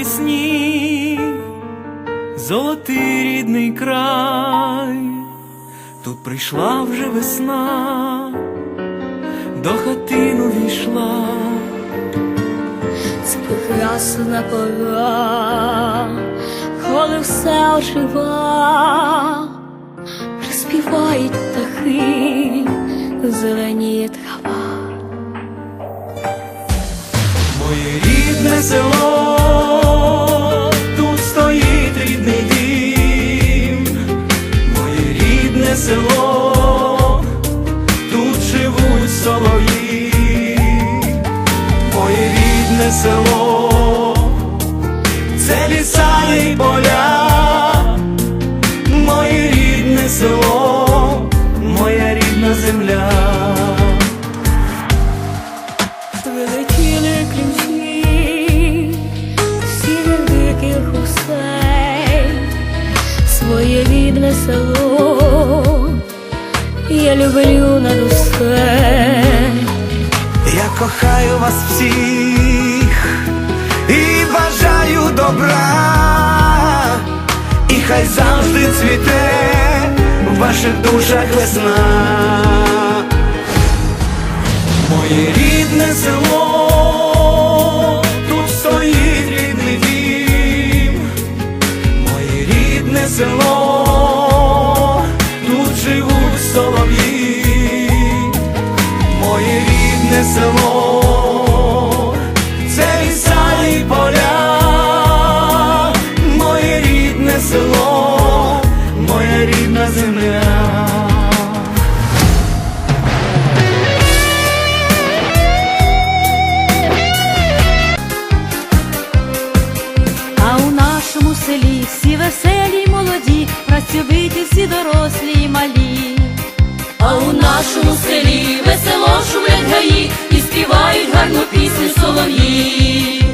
вісні, золотий рідний край, тут прийшла вже весна, до хатину війшла, це прекрасна пора, коли все ожива, приспівають птахи, зеленіє трава. Моє рідне село. шевелю над усе. Я кохаю вас всіх і бажаю добра, і хай завжди цвіте в ваших душах весна, моє рідне село. село, це ліса і поля, моє рідне село, моя рідна земля. А у нашому селі всі веселі, молоді, працьовиті всі дорослі й малі. А у нашому селі весело шумлять гаї співають гарну пісню солов'ї.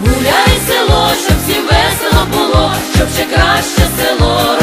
Гуляє село, щоб всім весело було, щоб ще краще село.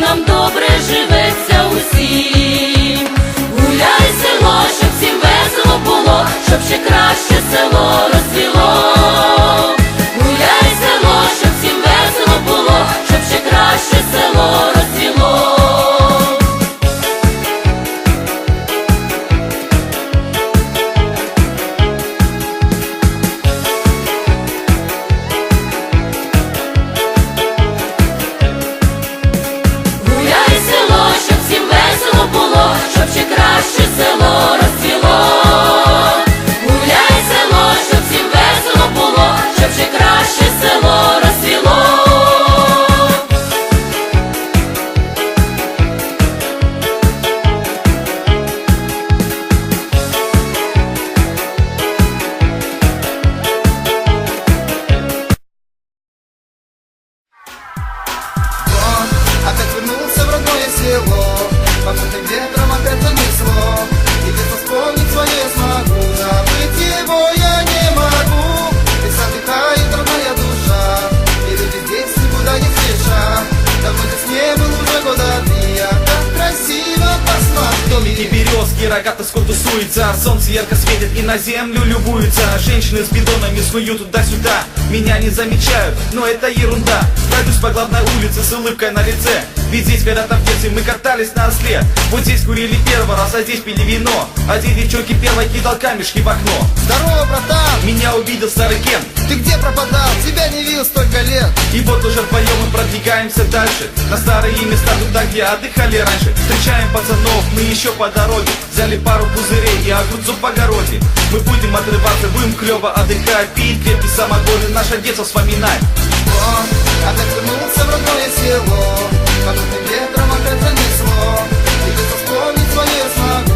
нам добре живеться усім. Гуляй село, щоб всім весело було, щоб ще краще село розвіло. Рогато скот тусуется, а солнце ярко светит и на землю любуется Женщины с бидонами снуют туда-сюда, меня не замечают, но это ерунда. Пройдусь по главной улице с улыбкой на лице. Ведь здесь когда-то в детстве мы катались на осле. Вот здесь курили первый раз, а здесь пили вино. А здесь девчонки первой кидал камешки в окно. Здорово, братан! Меня увидел старый Кен. Ты где пропадал? Тебя не видел столько лет. И вот уже вдвоем мы продвигаемся дальше. На старые места туда, где отдыхали раньше. Встречаем пацанов, мы еще по дороге. Взяли пару пузырей и огурцов в огороде. Мы будем отрываться, будем клево отдыхать. Пить крепкий самогон и наше детство вспоминать. Он опять вернулся в родное село. Подутым ветром опять занесло. И детство вспомнить свое смогу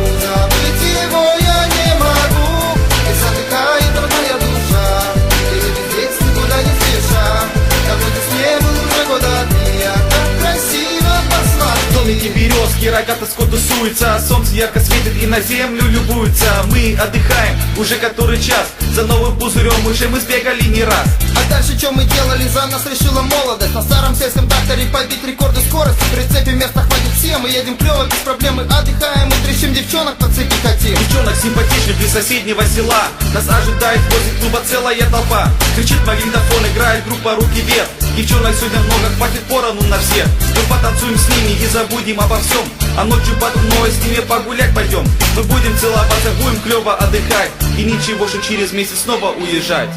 Домики березки, рогато скот тусуется Солнце ярко светит и на землю любуется. Мы отдыхаем уже который час За новым пузырем уже мы сбегали не раз. А дальше что мы делали, за нас решила молодость. На старом сельском тракторе побить рекорды скорости В прицепе места хватит всем, мы едем клево, без проблем Мы отдыхаем и трещим девчонок по цепи хотим. Девчонок симпатичных из соседнего села. Нас ожидает возле клуба целая толпа. Кричит магнитофон, играет группа «Руки вверх» Девчонок сегодня много, хватит порону на всех. Мы потанцуем с ними и забудем обо всем. А ночью под луной с ними погулять пойдем. Мы будем целоваться, будем клево отдыхать. И ничего, что через месяц снова уезжать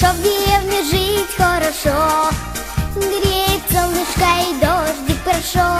Хорошо в деревне жить, хорошо. Греет солнышко и дождик прошел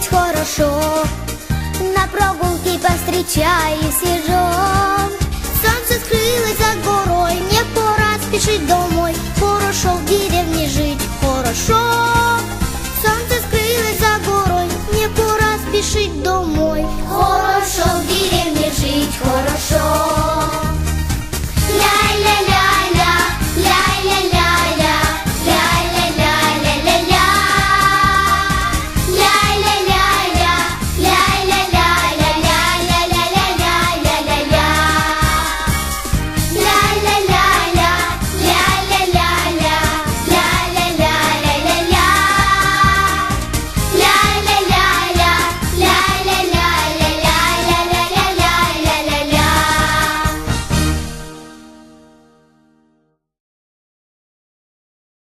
жить хорошо. На прогулке повстречаюсь и Солнце скрылось за горой Мне пора спешить домой. Хорошо в деревне жить хорошо. Солнце скрылось за горой Мне пора спешить домой.